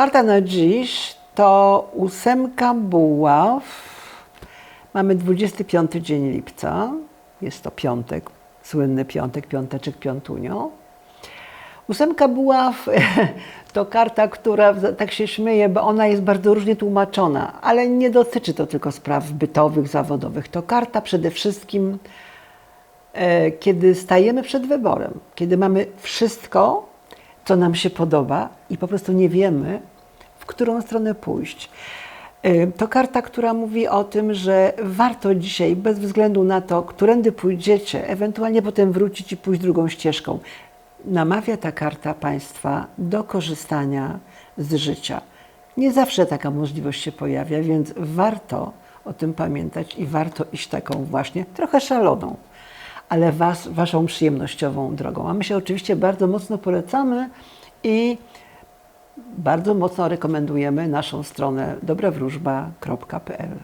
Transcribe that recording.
Karta na dziś to ósemka buław. Mamy 25 dzień lipca. Jest to piątek, słynny piątek, piąteczek, piątunio. Ósemka buław to karta, która tak się śmieje, bo ona jest bardzo różnie tłumaczona, ale nie dotyczy to tylko spraw bytowych, zawodowych. To karta przede wszystkim, e, kiedy stajemy przed wyborem, kiedy mamy wszystko, co nam się podoba i po prostu nie wiemy, w którą stronę pójść. E, To karta, która mówi o tym, że warto dzisiaj, bez względu na to, którędy pójdziecie, ewentualnie potem wrócić i pójść drugą ścieżką. Namawia ta karta Państwa do korzystania z życia. Nie zawsze taka możliwość się pojawia, więc warto o tym pamiętać i warto iść taką właśnie trochę szaloną, ale was, Waszą przyjemnościową drogą. A my się oczywiście bardzo mocno polecamy i bardzo mocno rekomendujemy naszą stronę dobrawróżba.pl.